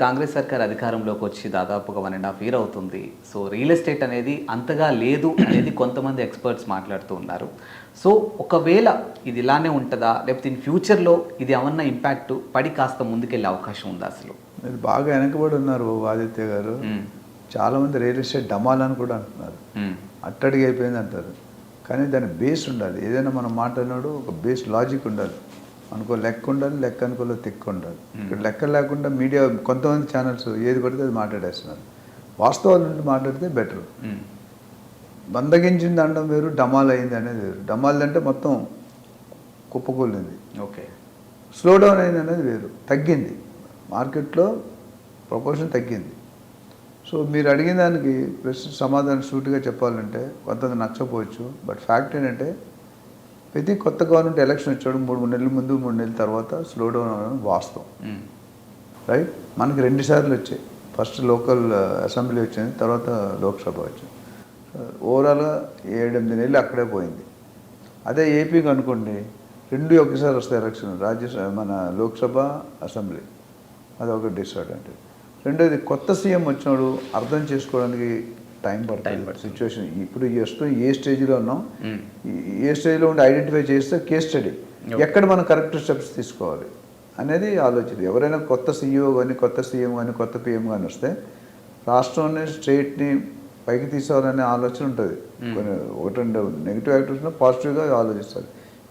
కాంగ్రెస్ సర్కార్ అధికారంలోకి వచ్చి దాదాపుగా వన్ అండ్ హాఫ్ ఇయర్ అవుతుంది. సో రియల్ ఎస్టేట్ అనేది అంతగా లేదు అనేది కొంతమంది ఎక్స్పర్ట్స్ మాట్లాడుతూ ఉన్నారు. సో ఒకవేళ ఇది ఇలానే ఉంటుందా? లేకపోతే ఇన్ ఫ్యూచర్లో ఇది ఏమన్నా ఇంపాక్ట్ పడి కాస్త ముందుకెళ్ళే అవకాశం ఉందా అసలు? మీరు బాగా వెనకబడి ఉన్నారు ఆదిత్య గారు. మ్మ్. చాలామంది రియల్ ఎస్టేట్ డమాలని కూడా అంటున్నారు. మ్మ్. అట్టడికి అయిపోయింది అంటారు. కానీ దాని బేస్ ఉండాలి. ఏదైనా మనం మాట్లాడినాడు ఒక బేస్ లాజిక్ ఉండాలి. అనుకో లెక్క ఉండాలి లెక్క అనుకోలో తిక్క ఉండాలి. ఇక్కడ లెక్క లేకుండా మీడియా కొంతమంది ఛానల్స్ ఏది పడితే అది మాట్లాడేస్తున్నారు. వాస్తవాల నుండి మాట్లాడితే బెటర్. బందగించింది అనడం వేరు డమాల్ అయింది అనేది వేరు. డమాల్ అంటే మొత్తం కుప్పకూలింది. ఓకే. స్లో డౌన్ అయింది అనేది వేరు. తగ్గింది. మార్కెట్లో ప్రపోర్షన్ తగ్గింది. సో మీరు అడిగిన దానికి ప్రశ్న సమాధానం సూటిగా చెప్పాలంటే కొంతమంది నచ్చకపోవచ్చు. బట్ ఫ్యాక్ట్ ఏంటంటే ప్రతి కొత్త గవర్నమెంట్ ఎలక్షన్ వచ్చాడు మూడు మూడు నెలల ముందు మూడు నెలల తర్వాత స్లో డౌన్ అవ్వడం వాస్తవం. రైట్ మనకి రెండు సార్లు వచ్చాయి. ఫస్ట్ లోకల్ అసెంబ్లీ వచ్చింది తర్వాత లోక్సభ వచ్చింది. ఓవరాల్గా ఏడెనిమిది నెలలు అక్కడే పోయింది. అదే ఏపీకి అనుకోండి రెండు ఒకేసారి వస్తాయి ఎలక్షన్ రాజ్యసభ మన లోక్సభ అసెంబ్లీ అది ఒక డిసడ్వాంటేజ్ రెండోది కొత్త సీఎం వచ్చినాడు అర్థం చేసుకోవడానికి టైం పడుతుంది. సిచ్యువేషన్ ఇప్పుడు వస్తూ ఏ స్టేజ్లో ఉన్నాం ఏ స్టేజ్లో ఉండి ఐడెంటిఫై చేస్తే కేస్ స్టడీ. ఎక్కడ మనం కరెక్ట్ స్టెప్స్ తీసుకోవాలి అనేది ఆలోచన. ఎవరైనా కొత్త సీఈఓ కానీ కొత్త సీఎం కానీ కొత్త పిఎం కానీ వస్తే రాష్ట్రాన్ని స్టేట్ని పైకి తీసుకోవాలనే ఆలోచన ఉంటుంది. కొన్ని ఒకటి రెండు నెగిటివ్ యాక్టివ్స్లో పాజిటివ్గా ఆలోచిస్తారు.